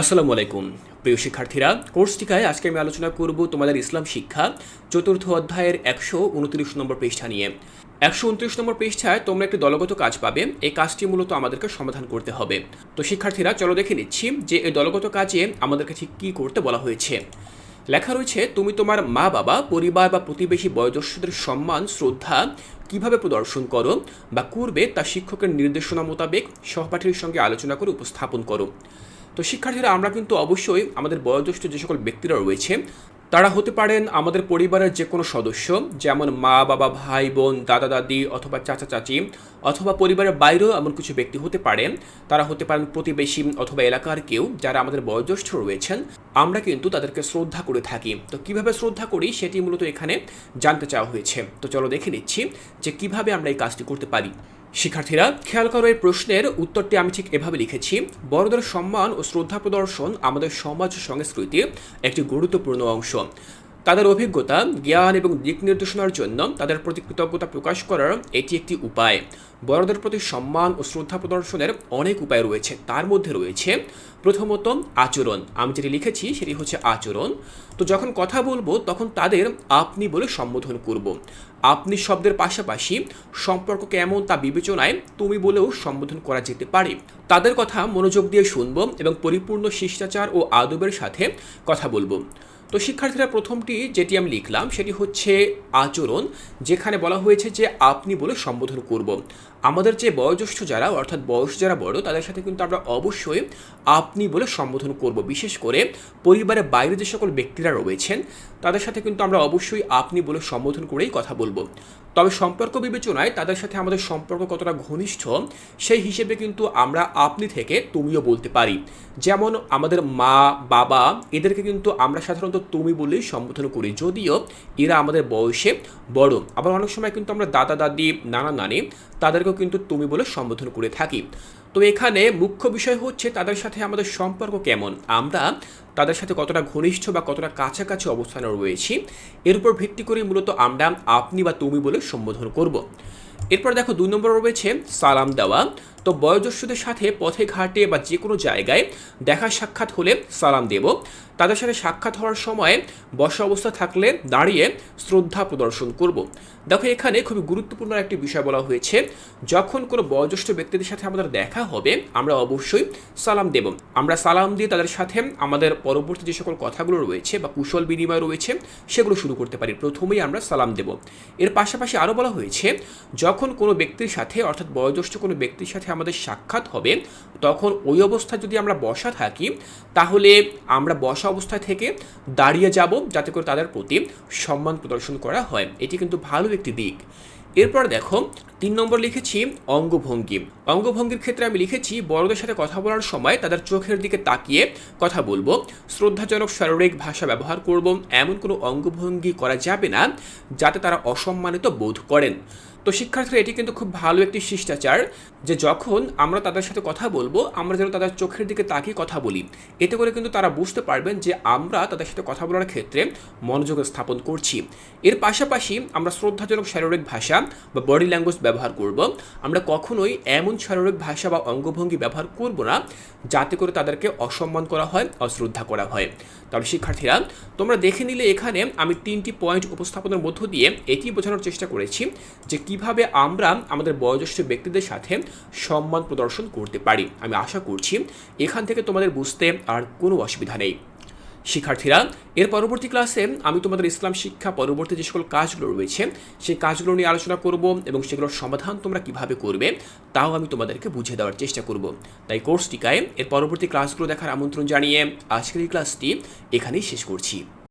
আসসালামু আলাইকুম। প্রিয় শিক্ষার্থীরা কোর্স টিকায় আজকে আমি আলোচনা করব তোমাদের ইসলাম শিক্ষা চতুর্থ অধ্যায়ের একশো উনত্রিশ নম্বর পৃষ্ঠা নিয়ে। একশো উনত্রিশ নম্বর পৃষ্ঠায় তোমরা একটি দলগত কাজ পাবে, এই কাজটি মূলত আমাদেরকে সমাধান করতে হবে। তো শিক্ষার্থীরা, চলো দেখে নিচ্ছি যে এই দলগত কাজে আমাদেরকে ঠিক কী করতে বলা হয়েছে। লেখা রয়েছে, তুমি তোমার মা বাবা পরিবার বা প্রতিবেশী বয়োজ্যেষ্ঠদের সম্মান, শ্রদ্ধা কীভাবে প্রদর্শন করো বা করবে তা শিক্ষকের নির্দেশনা মোতাবেক সহপাঠীর সঙ্গে আলোচনা করে উপস্থাপন করো। তো শিক্ষার্থীরা, আমরা কিন্তু অবশ্যই আমাদের বয়োজ্যেষ্ঠ যে সকল ব্যক্তিরা রয়েছে, তারা হতে পারেন আমাদের পরিবারের যে কোনো সদস্য, যেমন মা, বাবা, ভাই, বোন, দাদা, দাদি অথবা চাচা, চাচি, অথবা পরিবারের বাইরেও এমন কিছু ব্যক্তি হতে পারেন। তারা হতে পারেন প্রতিবেশী অথবা এলাকার কেউ যারা আমাদের বয়োজ্যেষ্ঠ রয়েছেন। আমরা কিন্তু তাদেরকে শ্রদ্ধা করে থাকি। তো কীভাবে শ্রদ্ধা করি সেটি মূলত এখানে জানতে চাওয়া হয়েছে। তো চলো দেখে নিচ্ছি যে কীভাবে আমরা এই কাজটি করতে পারি। শিক্ষার্থীরা, খেয়াল করো এই প্রশ্নের উত্তরটি আমি ঠিক এভাবে লিখেছি। বড়দের সম্মান ও শ্রদ্ধা প্রদর্শন আমাদের সমাজ সংস্কৃতি সংস্কৃতির একটি গুরুত্বপূর্ণ অংশ। তাদের অভিজ্ঞতা, জ্ঞান এবং দিক নির্দেশনার জন্য তাদের প্রতি কৃতজ্ঞতা প্রকাশ করার এটি একটি উপায়। বড়দের প্রতি সম্মান ও শ্রদ্ধা প্রদর্শনের অনেক উপায় রয়েছে। তার মধ্যে রয়েছে প্রথমত আচরণ। আমি যেটি লিখেছি সেটি হচ্ছে আচরণ। তো যখন কথা বলব, তখন তাদের আপনি বলে সম্বোধন করব। আপনি শব্দের পাশাপাশি সম্পর্ক কেমন তা বিবেচনায় তুমি বলেও সম্বোধন করা যেতে পারে। তাদের কথা মনোযোগ দিয়ে শুনব এবং পরিপূর্ণ শিষ্টাচার ও আদবের সাথে কথা বলব। তো শিক্ষার্থীরা প্রথমটি যেটি আমি লিখলাম সেটি হচ্ছে আচরণ, যেখানে বলা হয়েছে যে আপনি বলে সম্বোধন করব। আমাদের যে বয়োজ্যেষ্ঠ যারা, অর্থাৎ বয়স যারা বড়, তাদের সাথে কিন্তু আমরা অবশ্যই আপনি বলে সম্বোধন করব। বিশেষ করে পরিবারের বাইরে যে সকল ব্যক্তিরা রয়েছেন, তাদের সাথে কিন্তু আমরা অবশ্যই আপনি বলে সম্বোধন করেই কথা বলব। তবে সম্পর্ক বিবেচনায় তাদের সাথে আমাদের সম্পর্ক কতটা ঘনিষ্ঠ, সেই হিসেবে কিন্তু আমরা আপনি থেকে তুমিও বলতে পারি। যেমন আমাদের মা, বাবা, এদেরকে কিন্তু আমরা সাধারণত তুমি বলেই সম্বোধন করি। যদিও এরা আমাদের বয়সে বড়, আবার অনেক সময় কিন্তু আমরা দাদা, দাদি, নানা, নানি তাদেরকেও কিন্তু তুমি বলে সম্বোধন করে থাকি। তো এখানে মুখ্য বিষয় হচ্ছে তাদের সাথে আমাদের সম্পর্ক কেমন? আমরা তাদের সাথে কতটা ঘনিষ্ঠ বা কতটা কাছাকাছি অবস্থানে রয়েছি, এর উপর ভিত্তি করে মূলত আমরা আপনি বা তুমি বলে সম্বোধন করব। এরপর দেখো দুই নম্বর রয়েছে সালাম দেওয়া। তো বয়োজ্যেষ্ঠদের সাথে পথে ঘাটে বা যে কোনো জায়গায় দেখা সাক্ষাৎ হলে সালাম দেব। তাদের সাথে সাক্ষাৎ হওয়ার সময় বসা অবস্থা থাকলে দাঁড়িয়ে শ্রদ্ধা প্রদর্শন করব। দেখো, এখানে খুবই গুরুত্বপূর্ণ একটি বিষয় বলা হয়েছে, যখন কোনো বয়োজ্যেষ্ঠ ব্যক্তিদের সাথে আমাদের দেখা হবে, আমরা অবশ্যই সালাম দেব। আমরা সালাম দিয়ে তাদের সাথে আমাদের পরবর্তী যে সকল কথাগুলো রয়েছে বা কুশল বিনিময় রয়েছে, সেগুলো শুরু করতে পারি। প্রথমেই আমরা সালাম দেব। এর পাশাপাশি আরও বলা হয়েছে, যখন কোনো ব্যক্তির সাথে, অর্থাৎ বয়োজ্যেষ্ঠ কোনো ব্যক্তির সাথে আমাদের সাক্ষাৎ হবে, তখন ওই অবস্থায় যদি আমরা বসা থাকি, তাহলে আমরা বসা অবস্থা থেকে দাঁড়িয়ে যাব যাতে করে তাদের প্রতি সম্মান প্রদর্শন করা হয়। এটি কিন্তু ভালো একটি দিক। এরপর দেখো, তিন নম্বর লিখেছি অঙ্গভঙ্গি। অঙ্গভঙ্গির ক্ষেত্রে আমি লিখেছি, বড়দের সাথে কথা বলার সময় তাদের চোখের দিকে তাকিয়ে কথা বলব, শ্রদ্ধাজনক শারীরিক ভাষা ব্যবহার করব, এমন কোনো অঙ্গভঙ্গি করা যাবে না যাতে তারা অসম্মানিত বোধ করেন। তো শিক্ষার্থীরা, এটি কিন্তু খুব ভালো একটি শিষ্টাচার যে যখন আমরা তাদের সাথে কথা বলব, আমরা যেন তাদের চোখের দিকে তাকিয়ে কথা বলি। এতে করে কিন্তু তারা বুঝতে পারবেন যে আমরা তাদের সাথে কথা বলার ক্ষেত্রে মনোযোগ স্থাপন করছি। এর পাশাপাশি আমরা শ্রদ্ধাজনক শারীরিক ভাষা বা বডি ল্যাঙ্গুয়েজ ব্যবহার করব, আমরা কখনোই এমন শারীরিক ভাষা বা অঙ্গভঙ্গি ব্যবহার করব না যাতে করে তাদেরকে অসম্মান করা হয়, অশ্রদ্ধা করা হয়। তাহলে শিক্ষার্থীরা, তোমরা দেখে নিলে এখানে আমি তিনটি পয়েন্ট উপস্থাপনের মধ্য দিয়ে এটি বোঝানোর চেষ্টা করেছি যে কীভাবে আমরা আমাদের বয়োজ্যেষ্ঠ ব্যক্তিদের সাথে সম্মান প্রদর্শন করতে পারি। আমি আশা করছি এখান থেকে তোমাদের বুঝতে আর কোনো অসুবিধা নেই। শিক্ষার্থীরা, এর পরবর্তী ক্লাসে আমি তোমাদের ইসলাম শিক্ষা পরবর্তী যে সকল কাজগুলো রয়েছে, সেই কাজগুলো নিয়ে আলোচনা করব এবং সেগুলোর সমাধান তোমরা কীভাবে করবে, তাও আমি তোমাদেরকে বুঝিয়ে দেওয়ার চেষ্টা করব। তাই কোর্স টিকায় এর পরবর্তী ক্লাসগুলো দেখার আমন্ত্রণ জানিয়ে আজকের এই ক্লাসটি এখানেই শেষ করছি।